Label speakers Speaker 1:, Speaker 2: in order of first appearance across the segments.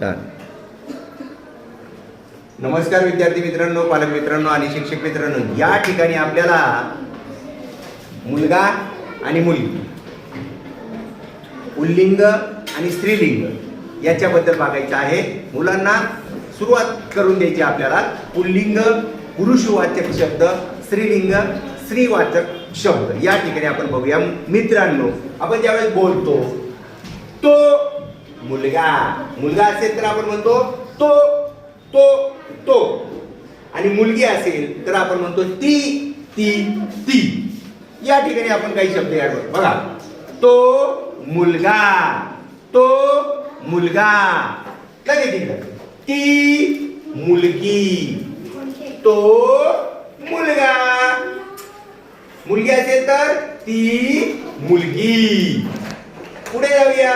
Speaker 1: छान. नमस्कार विद्यार्थी मित्रांनो पालक मित्रांनो आणि शिक्षक मित्रांनो. या ठिकाणी आपल्याला मुलगा आणि मुलगी. पुल्लिंग आणि स्त्रीलिंग याच्याबद्दल बघायचं आहे. मुलांना सुरुवात करून द्यायची आपल्याला. पुल्लिंग पुरुषवाचक शब्द स्त्रीलिंग स्त्रीवाचक शब्द. या ठिकाणी आपण बघूया. मित्रांनो आपण ज्यावेळेस बोलतो तो मुलगा. मुलगा असेल तर आपण म्हणतो तो तो तो. आणि मुलगी असेल तर आपण म्हणतो ती ती ती. या ठिकाणी आपण काही शब्द ऍड करतो बघा. तो मुलगा. तो मुलगा. लगेच तिकडं ती मुलगी. तो मुलगा. मुलगी असेल तर ती मुलगी. पुढे जाऊया.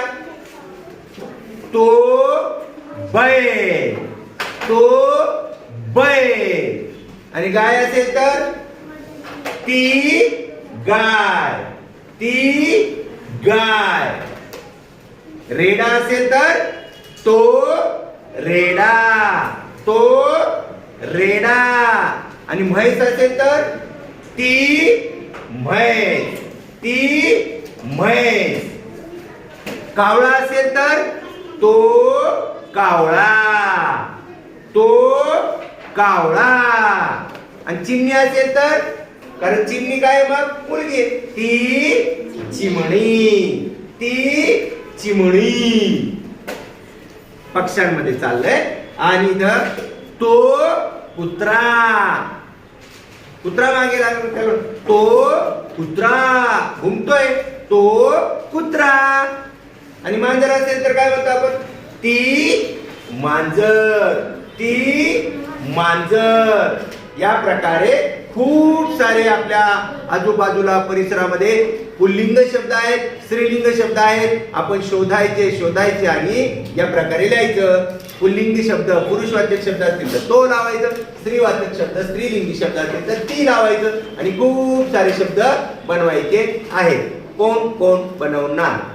Speaker 1: तो बैल तो बैल आणि गाय असेल तर? ती गाय. ती गाय. रेडा असेल तर? तो रेडा. तो रेडा. आणि म्हैस असेल तर? ती म्हैस. ती म्हैस. कावळा असेल तर? तो कावळा. तो कावळा. आणि चिमणी असेल तर कारण चिमणी काय मग? मुलगी ती चिमणी. ती चिमणी. पक्ष्यांमध्ये चाललंय. आणि इथं तो कुत्रा. कुत्रा मागे लागला त्याला तो कुत्रा. घुमतोय. तो कुत्रा. आणि मांजर असेल तर काय म्हणतो आपण? ती मांजर. ती मांजर. या प्रकारे खूप सारे आपल्या आजूबाजूला परिसरामध्ये पुल्लिंग शब्द आहेत स्त्रीलिंग शब्द आहेत. आपण शोधायचे शोधायचे आणि या प्रकारे लिहायचं. पुल्लिंगी शब्द पुरुषवाचक शब्द असतील तर तो लावायचं स्त्रीवाचक शब्द स्त्रीलिंगी शब्द असतील तर ती लावायचं आणि खूप सारे शब्द बनवायचे आहेत. कोण कोण बनवणार?